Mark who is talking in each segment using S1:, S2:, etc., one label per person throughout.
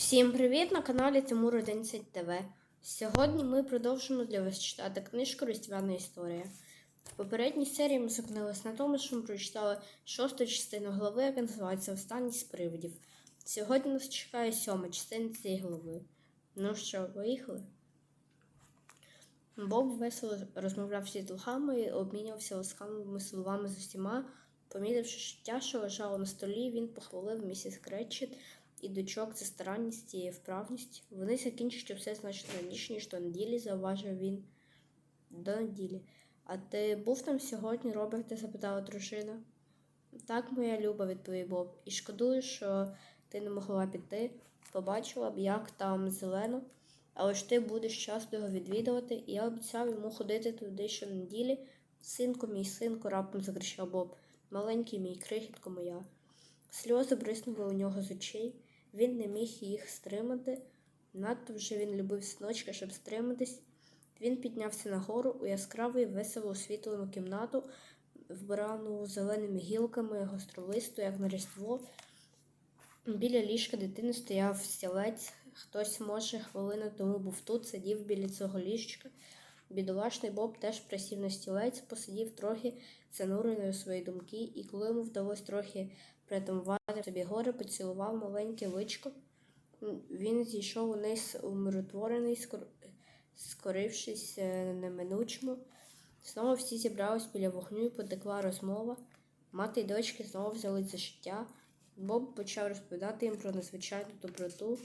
S1: Всім привіт на каналі Тимур 11 ТВ. Сьогодні ми продовжимо для вас читати книжку Різдвяна історія. В попередній серії ми зупинилися на тому, що ми прочитали шосту частину глави, яка називається Останній з привидів. Сьогодні нас чекає сьома частина цієї глави. Ну що, поїхали? Боб весело розмовляв зі духами і обмінювався ласкавими словами з усіма. Помітивши життя, що лежало на столі, він похвалив місіс Кречет і дочок за старанність і вправність. Вони закінчать все значно раніше, ніж до неділі, зауважив він. До неділі. А ти був там сьогодні, Роберте? запитала дружина. Так, моя люба, відповів Боб. І шкодую, що ти не могла піти. Побачила б, як там зелено. Але ж ти будеш часто його відвідувати, і я обіцяв йому ходити туди щонеділі. Синку, мій синку, раптом закричав Боб. Маленький мій крихітко моя. Сльози бриснули у нього з очей. Він не міг їх стримати. Надто вже він любив синочка, щоб стриматись. Він піднявся нагору у яскраву весело освітлену кімнату, вбирану зеленими гілками, гостролисту, як на різдво. Біля ліжка дитини стояв стілець. Хтось, може, хвилину тому був тут, сидів біля цього ліжечка. Бідолашний Боб теж присів на стілець, посидів трохи занурений у свої думки, і коли йому вдалося трохи притамувати собі горе, поцілував маленьке личко. Він зійшов униз умиротворений, скор... скорившись е, неминучому. Знову всі зібрались біля вогню і потекла розмова. Мати й дочки знову взялись за життя. Боб почав розповідати їм про незвичайну доброту.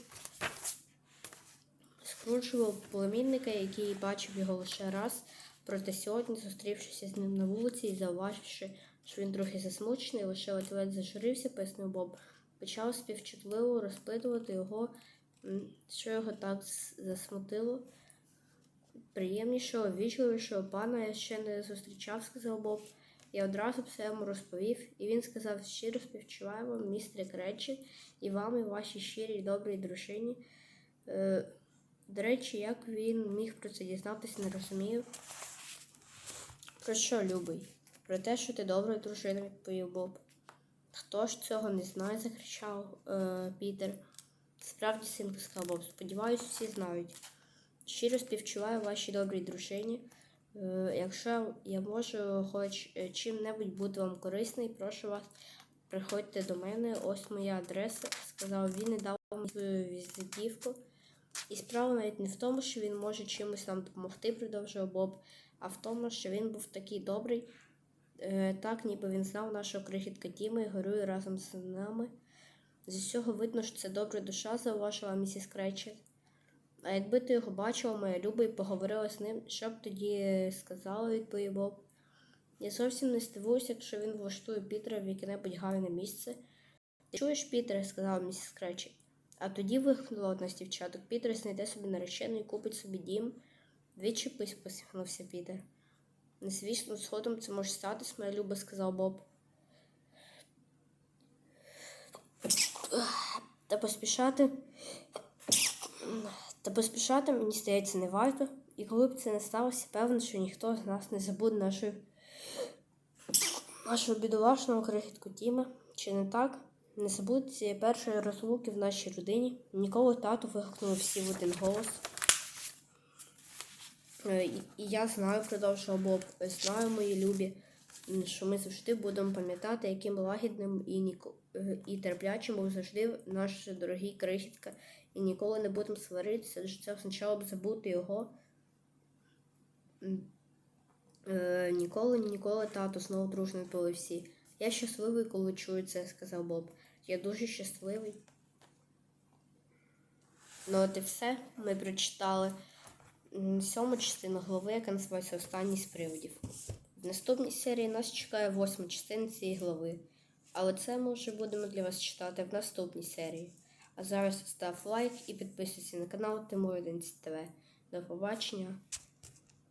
S1: Скручував племінника, який бачив його лише раз, проте сьогодні, зустрівшися з ним на вулиці і зауваживши, що він трохи засмучений, лише ледь зажурився, пояснив Боб, почав співчутливо розпитувати його, що його так засмутило. Приємнішого, вічливішого пана я ще не зустрічав, сказав Боб. Я одразу все йому розповів, і він сказав, щиро співчуваю вам, містере Кречі, і вам, і вашій щирій добрій дружині. До речі, як він міг про це дізнатися, не розумів. Про що, любий? Про те, що ти добра дружина, відповів Боб. Хто ж цього не знає, закричав е, Пітер. Справді, синку, сказав Боб, сподіваюся, всі знають. Щиро співчуваю вашій добрій дружині. Е, якщо я можу хоч е, чим-небудь бути вам корисний, прошу вас, приходьте до мене, ось моя адреса, сказав він і дав мені свою візитівку. І справа навіть не в тому, що він може чимось нам допомогти, продовжував Боб, а в тому, що він був такий добрий, е, так ніби він знав нашого крихітка Тіма і горює разом з нами. З усього видно, що це добра душа, зауважила місіс Кречет. А якби ти його бачила, моя люба, і поговорила з ним, що б тоді сказала, відповів Боб. Я зовсім не здивуюся, якщо він влаштує Пітера в яке-небудь гарне місце. Ти чуєш, Пітере, сказала місіс Кречет. А тоді вигукнула одна з дівчаток. Пітер знайде собі наречену і купить собі дім. Відчепись, посміхнувся Пітер. Не звісно, згодом це може статись, моя люба, сказав Боб. Та поспішати. Та поспішати, мені здається, не варто. І коли б це не сталося, певно, що ніхто з нас не забуде нашої нашого бідолашного крихітку Тіма. Чи не так? Не забудь першої розлуки в нашій родині. Ніколи тату вигукнули всі в один голос. Е, І, я знаю, продовжував Боб, знаю, мої любі, що ми завжди будемо пам'ятати, яким лагідним і, ніко, е, і терплячим був завжди наш дорогий крихітка. І ніколи не будемо сваритися, адже це означало б забути його. Е, ніколи, ніколи тато знову дружно відповіли всі. Я щасливий, коли чую це, сказав Боб. Я дуже щасливий. Ну, от і все. Ми прочитали сьому частину глави, яка називається Останній з привидів. В наступній серії нас чекає восьма частина цієї глави. Але це ми вже будемо для вас читати в наступній серії. А зараз став лайк і підписуйся на канал Тимур 11 ТВ. До побачення!